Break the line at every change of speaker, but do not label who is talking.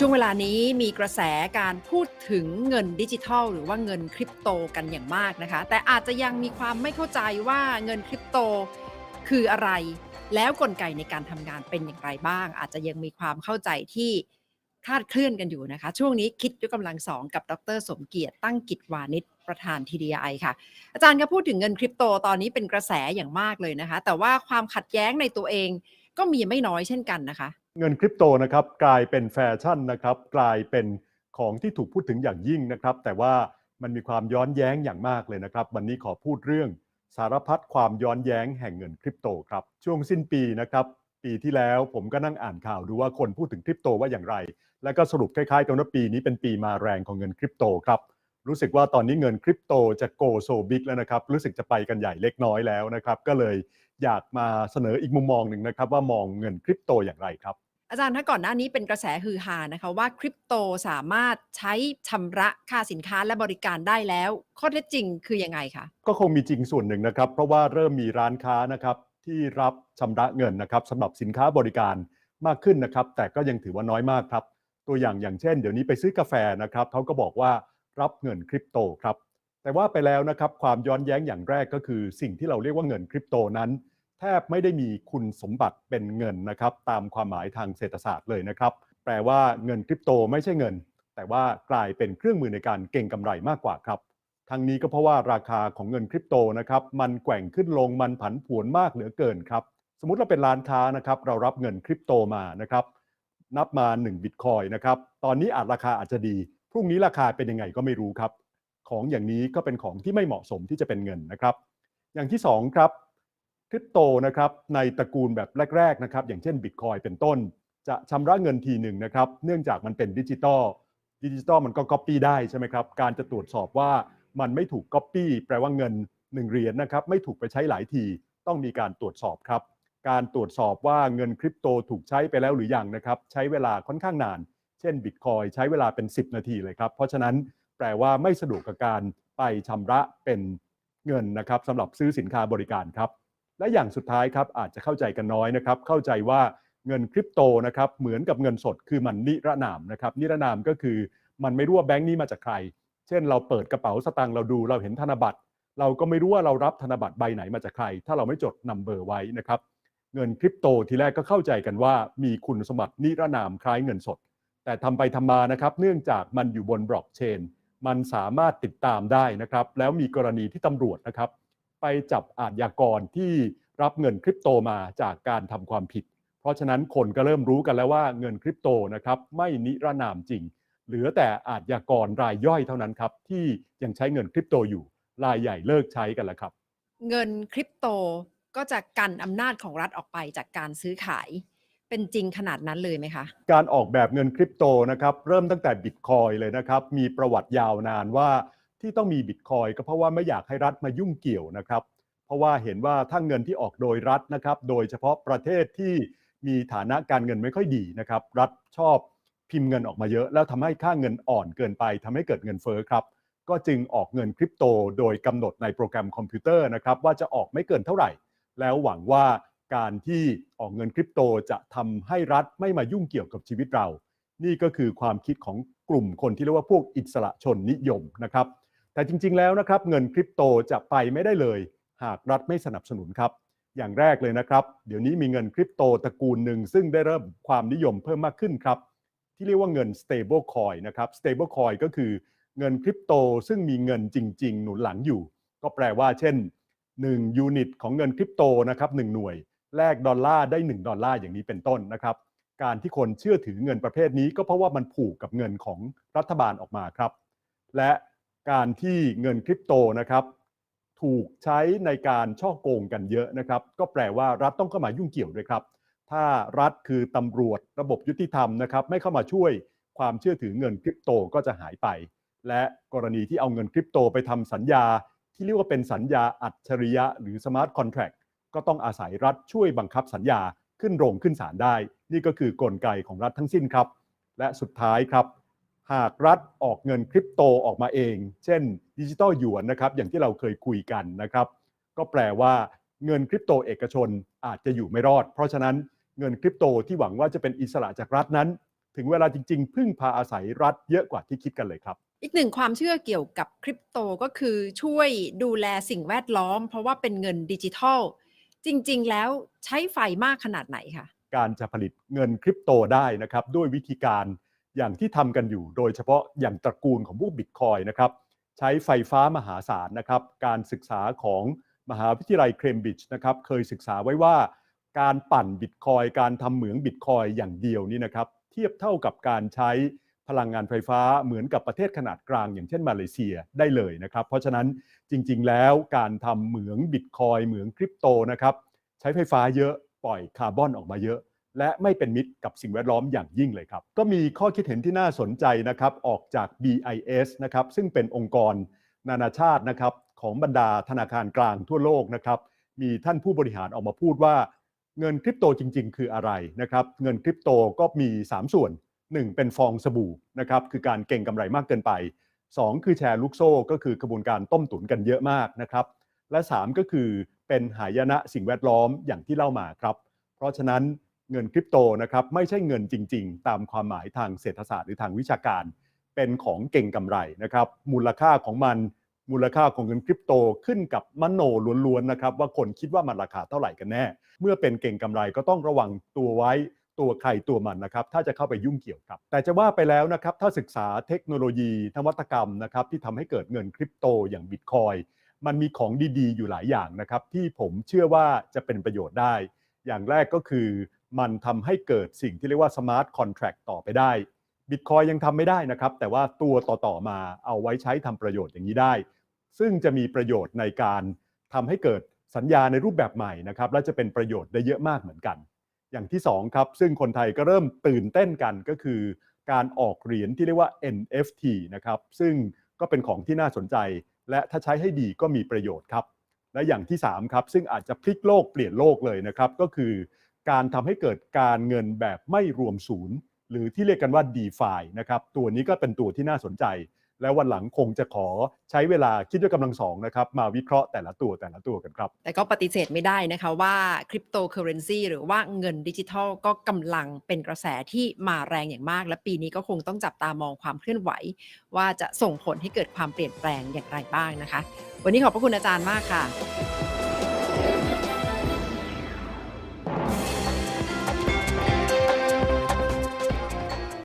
ช่วงเวลานี้มีกระแสการพูดถึงเงินดิจิทัล หรือว่าเงินคริปโตกันอย่างมากนะคะ แต่อาจจะยังมีความไม่เข้าใจว่าเงินคริปโตคืออะไร แล้วกลไกในการทำงานเป็นอย่างไรบ้าง อาจจะยังมีความเข้าใจที่คลาดเคลื่อนกันอยู่นะคะ ช่วงนี้คิดยกกำลังสองกับดร สมเกียรติตั้งกิจวานิชประธาน TDI ค่ะ อาจารย์ก็พูดถึงเงินคริปโตตอนนี้เป็นกระแสอย่างมากเลยนะคะ แต่ว่าความขัดแย้งในตัวเองก็มีไม่น้อยเช่นกันนะคะ
เงินคริปโตนะครับกลายเป็นแฟชั่นนะครับกลายเป็นของที่ถูกพูดถึงอย่างยิ่งนะครับ แต่ว่ามันมีความย้อนแย้งอย่างมากเลยนะครับ วันนี้ขอพูดเรื่องสารพัดความย้อนแย้งแห่งเงินคริปโตครับ ช่วงสิ้นปีนะครับ ปีที่แล้วผมก็นั่งอ่านข่าวดูว่าคนพูดถึงคริปโตว่าอย่างไร แล้วก็สรุปคล้ายๆกันว่าปีนี้เป็นปีมาแรงของเงินคริปโตครับรู้สึกว่าตอนนี้เงินคริปโตจะโกโซบิกแล้วนะครับ รู้สึกจะไปกันใหญ่เล็กน้อยแล้วนะครับ ก็เลยอยากมาเสนออีกมุมมองหนึ่งนะครับ ว่ามองเงินคริปโตอย่างไรครับ
อาจารย์ถ้าก่อนหน้านี้เป็นกระแสฮือฮานะคะว่าคริปโตสามารถใช้ชำระค่าสินค้าและบริการได้แล้ว ข้อเท็จจริงคือยังไงคะ
ก็คงมีจริงส่วนหนึ่งนะครับ เพราะว่าเริ่มมีร้านค้านะครับที่รับชำระเงินนะครับสำหรับสินค้าบริการมากขึ้นนะครับ แต่ก็ยังถือว่าน้อยมากครับ ตัวอย่างอย่างเช่น เดี๋ยวนี้ไปซื้อกาแฟนะครับเขาก็บอกว่ารับเงินคริปโตครับแต่ว่าไปแล้วนะครับความย้อนแย้งอย่างแรกก็คือสิ่งที่เราเรียกว่าเงินคริปโตนั้น แทบไม่ได้มีคุณสมบัติเป็นเงินนะครับตามความหมายทางเศรษฐศาสตร์เลยนะครับ แปลว่าเงินคริปโตไม่ใช่เงิน แต่ว่ากลายเป็นเครื่องมือในการเก็งกำไรมากกว่าครับทั้งนี้ก็เพราะว่าราคาของเงินคริปโตนะครับมันแกว่งขึ้นลงมันผันผวนมากเหลือเกินครับ สมมติเราเป็นร้านค้านะครับเรารับเงินคริปโตมานะครับนับมา1บิตคอยนะครับตอนนี้อาจราคาอาจจะดี พรุ่งนี้ราคาเป็นยังไงก็ไม่รู้ครับ ของอย่างนี้ก็เป็นของที่ไม่เหมาะสมที่จะเป็นเงินนะครับ อย่างที่2ครับ คริปโตนะครับในตระกูลแบบแรกๆนะครับอย่างเช่นบิตคอยเป็นต้น จะชำระเงินทีหนึ่งนะครับเนื่องจากมันเป็นดิจิตอลดิจิตอลมันก็ก๊อปปี้ได้ใช่ไหมครับการจะตรวจสอบว่ามันไม่ถูกก๊อปปี้แปลว่าเงิน1เหรียญนะครับไม่ถูกไปใช้หลายทีต้องมีการตรวจสอบครับ การตรวจสอบว่าเงินคริปโตถูกใช้ไปแล้วหรือยังนะครับใช้เวลาค่อนข้างนาน เช่นบิตคอยใช้เวลาเป็น 10 นาทีเลยครับ เพราะฉะนั้นแปลว่าไม่สะดวกกับการไปชำระเป็นเงินนะครับสำหรับซื้อสินค้าบริการครับ และอย่างสุดท้ายครับอาจจะเข้าใจกันน้อยนะครับ เข้าใจว่าเงินคริปโตนะครับเหมือนกับเงินสดคือมันนิรนามนะครับนิรนามก็คือมันไม่รู้ว่าแบงค์นี้มาจากใคร เช่น เราเปิดกระเป๋าสตางค์เราดูเราเห็นธนบัตร เราก็ไม่รู้ว่าเรารับธนบัตรใบไหนมาจากใคร ถ้าเราไม่จดนัมเบอร์ไว้นะครับเงินคริปโตทีแรกก็เข้าใจกันว่ามีคุณสมบัตินิรนามคล้ายเงินสด แต่ทำไปทำมานะครับเนื่องจากมันอยู่บนบล็อกเชนมันสามารถติดตามได้นะครับแล้วมีกรณีที่ตำรวจนะครับ ไปจับอาชญากรที่รับเงินคริปโตมาจากการทำความผิด เพราะฉะนั้นคนก็เริ่มรู้กันแล้วว่าเงินคริปโตนะครับไม่นิรนามจริง เหลือแต่อาชญากรรายย่อยเท่านั้นครับที่ยังใช้เงินคริปโตอยู่รายใหญ่เลิกใช้กันแล้วครับ
เงินคริปโตก็จะกันอำนาจของรัฐออกไปจากการซื้อขายเป็นจริงขนาดนั้นเลยไหมคะ
การออกแบบเงินคริปโตนะครับเริ่มตั้งแต่บิตคอยเลยนะครับ มีประวัติยาวนานว่า ที่ต้องมีบิตคอยก็เพราะว่าไม่อยากให้รัฐมายุ่งเกี่ยวนะครับ เพราะว่าเห็นว่าถ้าเงินที่ออกโดยรัฐนะครับ โดยเฉพาะประเทศที่มีฐานะการเงินไม่ค่อยดีนะครับ รัฐชอบพิมพ์เงินออกมาเยอะ แล้วทำให้ค่าเงินอ่อนเกินไปทำให้เกิดเงินเฟ้อครับ ก็จึงออกเงินคริปโต โดยกำหนดในโปรแกรมคอมพิวเตอร์นะครับ ว่าจะออกไม่เกินเท่าไหร่ แล้วหวังว่าการที่ออกเงินคริปโตจะทำให้รัฐไม่มายุ่งเกี่ยวกับชีวิตเรา นี่ก็คือความคิดของกลุ่มคนที่เรียกว่าพวกอิสระชนนิยมนะครับ แต่จริง ๆ แล้วนะครับเงินคริปโตจะไปไม่ได้เลย หากรัฐไม่สนับสนุนครับ อย่างแรกเลยนะครับ เดี๋ยวนี้มีเงินคริปโตตระกูลหนึ่ง ซึ่งได้เริ่มความนิยมเพิ่มมากขึ้นครับ ที่เรียกว่าเงิน stable coin นะครับ stable coin ก็คือเงินคริปโตซึ่งมีเงินจริง ๆ หนุนหลังอยู่ ก็แปลว่าเช่น1ยูนิตของเงินคริปโตนะครับ1หน่วยแลกดอลลาร์ได้ 1 ดอลลาร์อย่างนี้เป็นต้นนะครับ การที่คนเชื่อถือเงินประเภทนี้ก็เพราะว่ามันผูกกับเงินของรัฐบาลออกมาครับ และ การที่เงินคริปโตนะครับถูกใช้ในการช่อโกงกันเยอะนะครับ ก็แปลว่ารัฐต้องเข้ามายุ่งเกี่ยวด้วยครับ ถ้ารัฐคือตำรวจระบบยุติธรรมนะครับ ไม่เข้ามาช่วยความเชื่อถือเงินคริปโตก็จะหายไป และกรณีที่เอาเงินคริปโตไปทำสัญญา ที่เรียกว่าเป็นสัญญาอัจฉริยะ หรือสมาร์ทคอนแท็กก็ต้องอาศัยรัฐช่วยบังคับสัญญาขึ้นโรงขึ้นศาลได้ นี่ก็คือกลไกของรัฐทั้งสิ้นครับ และสุดท้ายครับ หากรัฐออกเงินคริปโตออกมาเอง เช่นดิจิตอลหยวนนะครับอย่างที่เราเคยคุยกันนะครับ ก็แปลว่าเงินคริปโตเอกชนอาจจะอยู่ไม่รอด เพราะฉะนั้นเงินคริปโตที่หวังว่าจะเป็นอิสระจากรัฐนั้น ถึงเวลาจริง ๆ พึ่งพาอาศัยรัฐเยอะกว่าที่คิดกันเลยครับ
อีกหนึ่งความเชื่อเกี่ยวกับคริปโตก็คือช่วยดูแลสิ่งแวดล้อม เพราะว่าเป็นเงินดิจิทัล จริง ๆ แล้วใช้ไฟมากขนาดไหนคะ
การจะผลิตเงินคริปโตได้นะครับด้วยวิธีการ อย่างที่ทำกันอยู่ โดยเฉพาะอย่างตระกูลของพวกบิตคอยนะครับใช้ไฟฟ้ามหาศาลนะครับ การศึกษาของมหาวิทยาลัยเคมบริดจ์นะครับเคยศึกษาไว้ว่า การปั่นบิตคอยการทำเหมืองบิตคอยอย่างเดียวนี่นะครับเทียบเท่ากับการใช้พลังงานไฟฟ้าเหมือนกับประเทศขนาดกลาง อย่างเช่นมาเลเซียได้เลยนะครับ เพราะฉะนั้นจริง ๆ แล้วการทำเหมืองบิตคอยเหมืองคริปโตนะครับใช้ไฟฟ้าเยอะปล่อยคาร์บอนออกมาเยอะ และไม่เป็นมิตรกับสิ่งแวดล้อมอย่างยิ่งเลยครับ ก็มีข้อคิดเห็นที่น่าสนใจนะครับออกจาก BIS นะครับซึ่งเป็นองค์กรนานาชาตินะครับของบรรดาธนาคารกลางทั่วโลกนะครับมีท่านผู้บริหารออกมาพูดว่า เงินคริปโตจริง ๆ คืออะไรนะครับเงินคริปโตก็มี 3 ส่วน 1 เป็นฟองสบู่นะครับคือการเก่งกำไรมากเกินไป 2 คือแชร์ลูกโซ่ก็คือกระบวนการต้มตุ๋นกันเยอะมากนะครับและ 3 ก็คือเป็นหายนะสิ่งแวดล้อมอย่างที่เล่ามาครับ เพราะฉะนั้น เงินคริปโตนะครับไม่ใช่เงินจริง ๆ ตามความหมายทางเศรษฐศาสตร์หรือทางวิชาการ เป็นของเก่งกำไรนะครับมูลค่าของมันมูลค่าของเงินคริปโตขึ้นกับมโนล้วนๆนะครับว่าคนคิดว่ามันราคาเท่าไหร่กันแน่ เมื่อเป็นเก่งกำไรก็ต้องระวังตัวไว้ตัวใครตัวมันนะครับถ้าจะเข้าไปยุ่งเกี่ยวครับ แต่จะว่าไปแล้วนะครับถ้าศึกษาเทคโนโลยีนวัตกรรมนะครับที่ทำให้เกิดเงินคริปโตอย่างบิตคอยมันมีของดีๆ อยู่หลายอย่างนะครับที่ผมเชื่อว่าจะเป็นประโยชน์ได้ อย่างแรกก็คือ มันทำให้เกิดสิ่งที่เรียกว่าสมาร์ทคอนแท็กต่อไปได้บิตคอยยังทำไม่ได้นะครับ แต่ว่าตัวต่อๆมาเอาไว้ใช้ทำประโยชน์อย่างนี้ได้ ซึ่งจะมีประโยชน์ในการทำให้เกิดสัญญาในรูปแบบใหม่นะครับและจะเป็นประโยชน์ได้เยอะมากเหมือนกัน อย่างที่2ครับซึ่งคนไทยก็เริ่มตื่นเต้นกันก็คือ การออกเหรียญที่เรียกว่า NFT นะครับซึ่งก็เป็นของที่น่าสนใจ และถ้าใช้ให้ดีก็มีประโยชน์ครับและอย่างที่3ครับซึ่งอาจจะพลิกโลกเปลี่ยนโลกเลยนะครับก็คือ การทำให้เกิดการเงินแบบไม่รวมศูนย์ หรือที่เรียกกันว่า DeFi นะครับตัวนี้ก็เป็นตัวที่น่าสนใจ และวันหลังคงจะขอใช้เวลาคิดด้วยกำลังสองนะครับมาวิเคราะห์แต่ละตัวแต่ละตัวกันครับ
แต่ก็ปฏิเสธไม่ได้นะคะว่าคริปโตเคอเรนซีหรือว่าเงินดิจิทัลก็กำลังเป็นกระแสที่มาแรงอย่างมาก และปีนี้ก็คงต้องจับตามองความเคลื่อนไหว ว่าจะส่งผลให้เกิดความเปลี่ยนแปลงอย่างไรบ้างนะคะ วันนี้ขอบพระคุณอาจารย์มากค่ะ